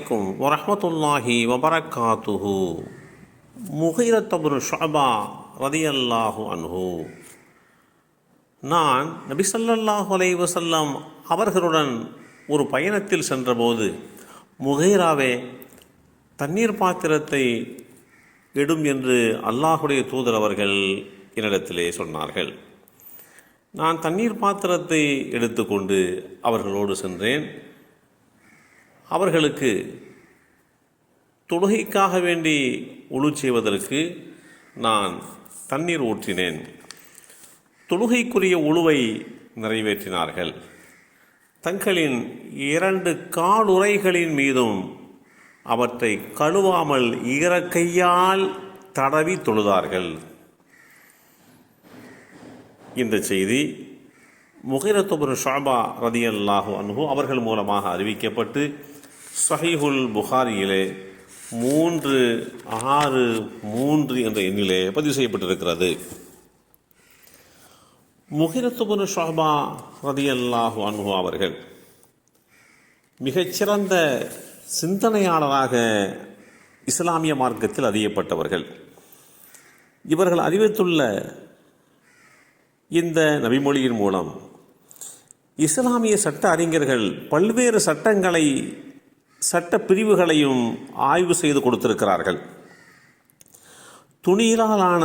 வலைக்கும் வரமத்துல்லாஹி வபரகாத்துஹு. முஹீரத்தபுரு ஷபா ரதியல்லாஹு அன்ஹு. நான் நபி சல்லாஹு அலை வசல்லம் அவர்களுடன் ஒரு பயணத்தில் சென்றபோது முகைராவே தண்ணீர் பாத்திரத்தை எடும் என்று அல்லாஹுடைய தூதர் அவர்கள் என்னிடத்திலே சொன்னார்கள். நான் தண்ணீர் பாத்திரத்தை எடுத்துக்கொண்டு அவர்களோடு சென்றேன். அவர்களுக்கு தொழுகைக்காக வேண்டி உழு செய்வதற்கு நான் தண்ணீர் ஊற்றினேன். தொழுகைக்குரிய உழுவை நிறைவேற்றினார்கள். தங்களின் இரண்டு காலுறைகளின் மீதும் அவற்றை கழுவாமல் இறக்கையால் தடவி தொழுதார்கள். இந்த செய்தி முகிரத்துபுர ஷாபா ரதியல்லாஹு அன்ஹு அவர்கள் மூலமாக அறிவிக்கப்பட்டு சஹீஹுல் புகாரியிலே மூன்று ஆறு மூன்று என்ற எண்ணிலே பதிவு செய்யப்பட்டிருக்கிறது. முகிரத்துபுர் ஷாபா ரதியல்லாஹு அன்ஹு அவர்கள் மிகச்சிறந்த சிந்தனையாளராக இஸ்லாமிய மார்க்கத்தில் அறியப்பட்டவர்கள். இவர்கள் அறிவித்துள்ள இந்த நபிமொழியின் மூலம் இஸ்லாமிய சட்ட அறிஞர்கள் பல்வேறு சட்டங்களை சட்ட பிரிவுகளையும் ஆய்வு செய்து கொடுத்திருக்கிறார்கள். துணியிலான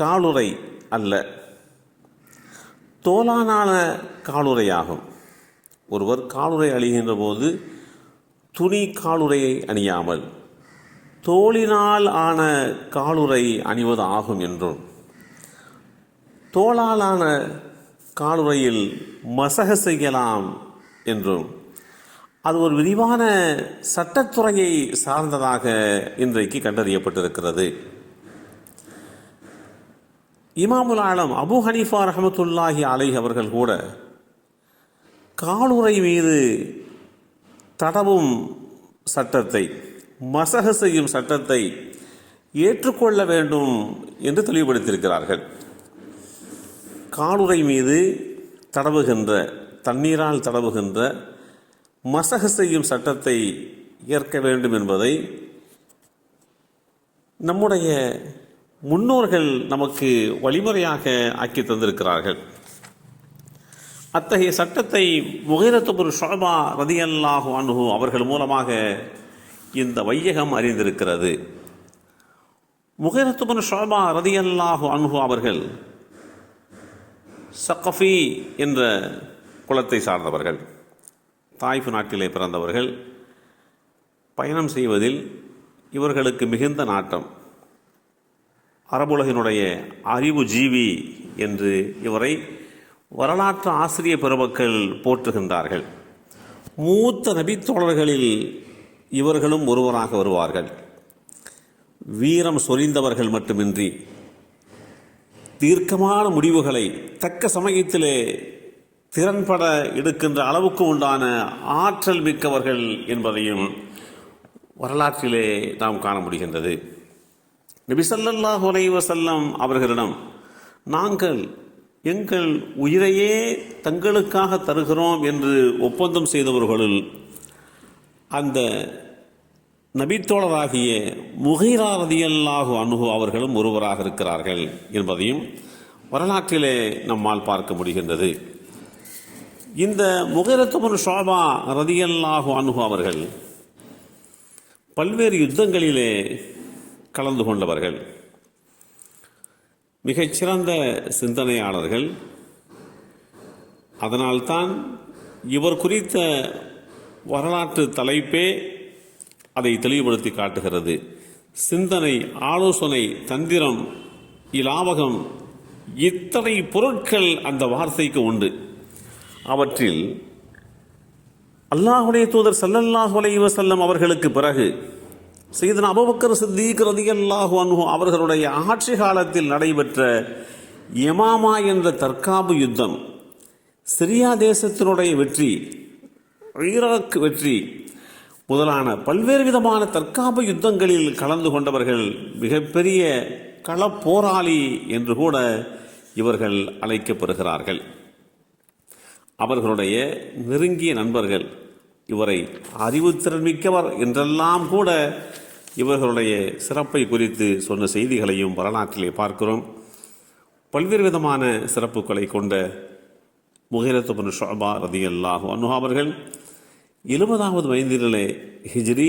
காலுறை அல்ல தோலானான காலுறையாகும். ஒருவர் காலுறை அணிகின்ற போது துணி காலுறையை அணியாமல் தோளினால் ஆன காலுறை அணிவது ஆகும் என்றும் தோளாலான காலுறையில் மசக செய்யலாம் என்றும் அது ஒரு விரிவான சட்டத்துறையை சார்ந்ததாக இன்றைக்கு கண்டறியப்பட்டிருக்கிறது. இமாமுல் ஆலம் அபு ஹனீஃபா ரஹமத்துல்லாஹி அலை அவர்கள் கூட காலுறை மீது தடவும் சட்டத்தை மசக செய்யும் சட்டத்தை ஏற்றுக்கொள்ள வேண்டும் என்று தெளிவுபடுத்தியிருக்கிறார்கள். காலுறை மீது தடவுகின்ற தண்ணீரால் தடவுகின்ற மசக செய்யும் சட்டத்தை ஏற்க வேண்டும் என்பதை நம்முடைய முன்னோர்கள் நமக்கு வழிமுறையாக ஆக்கி தந்திருக்கிறார்கள். அத்தகைய சட்டத்தை முகைரத்துபுர் ஷோபா ரதியல்லாஹு அனுகு அவர்கள் மூலமாக இந்த வையகம் அறிந்திருக்கிறது. முகைரத்துபுர் ஷோபா ரதியல்லாஹு அனுகு அவர்கள் சக்கஃபி என்ற குலத்தை சார்ந்தவர்கள். தாய்ப்பு நாட்டிலே பிறந்தவர்கள் பயணம் செய்வதில் இவர்களுக்கு மிகுந்த நாட்டம். அரபுலகினுடைய அறிவு ஜீவி என்று இவரை வரலாற்று ஆசிரிய பெருமக்கள் போற்றுகின்றார்கள். மூத்த நபித்தோழர்களில் இவர்களும் ஒருவராக வருவார்கள். வீரம் சொரிந்தவர்கள் மட்டுமின்றி தீர்க்கமான முடிவுகளை தக்க சமயத்திலே திறன்பட எடுக்கின்ற அளவுக்கு உண்டான ஆற்றல் மிக்கவர்கள் என்பதையும் வரலாற்றிலே நாம் காண முடிகின்றது. நபிசல்லாஹ் செல்லம் அவர்களிடம் நாங்கள் எங்கள் உயிரையே தங்களுக்காக தருகிறோம் என்று ஒப்பந்தம் செய்தவர்களுள் அந்த நபித்தோழராகிய முகைரா ரதியல்லாஹு அணுகு அவர்களும் ஒருவராக இருக்கிறார்கள் என்பதையும் வரலாற்றிலே நம்மால் பார்க்க முடிகின்றது. இந்த முகைரத்துமன் ஷோபா ரதியல்லாஹு அனுகு அவர்கள் பல்வேறு யுத்தங்களிலே கலந்து கொண்டவர்கள். மிகச்சிறந்த சிந்தனையாளர்கள். அதனால்தான் இவர் குறித்த வரலாற்று தலைப்பே அதை தெளிவுபடுத்தி காட்டுகிறது. சிந்தனை ஆலோசனை தந்திரம் இலாவகம் இத்தனை பொருட்கள் அந்த வார்த்தைக்கு உண்டு. அவற்றில் அல்லாஹுடைய தூதர் சல்லல்லாஹு அலைஹி செல்லம் அவர்களுக்கு பிறகு செய்தன அபுபக்கர் சித்தீக் ரதியல்லாஹு அன்ஹு அவர்களுடைய ஆட்சி காலத்தில் நடைபெற்ற யமாமா என்ற தற்காப்பு யுத்தம் சிரியா தேசத்தினுடைய வெற்றி ஈராக் வெற்றி முதலான பல்வேறு விதமான தற்காப்பு யுத்தங்களில் கலந்து கொண்டவர்கள் மிகப்பெரிய களப்போராளி என்று கூட இவர்கள் அழைக்கப்படுகிறார்கள். அவர்களுடைய நெருங்கிய நண்பர்கள் இவரை அறிவுத்திறன் மிக்கவர் என்றெல்லாம் கூட இவர்களுடைய சிறப்பை குறித்து சொன்ன செய்திகளையும் வரலாற்றிலே பார்க்கிறோம். பல்வேறு விதமான சிறப்புகளை கொண்ட முகிரத்துபன் ஷோபா ரதி அல்லாஹு அவர்கள் எழுபதாவது வயதிலே ஹிஜ்ரி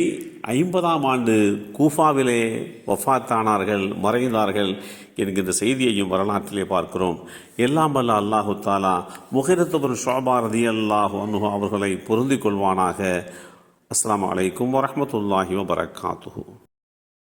ஐம்பதாம் ஆண்டு கூஃபாவிலே வஃபாத்தானார்கள் மறைந்தார்கள் என்கின்ற செய்தியையும் வரலாற்றிலே பார்க்கிறோம். எல்லாம் வல்ல அல்லாஹு தாலா முகிரத்துபன் ஷோபா ரதி அல்லாஹு அன்ஹா அவர்களை பொருந்திக் கொள்வானாக. அஸ்லாம் அலைக்கும் வரமத்துல்லாஹி வபரகாத்துஹு.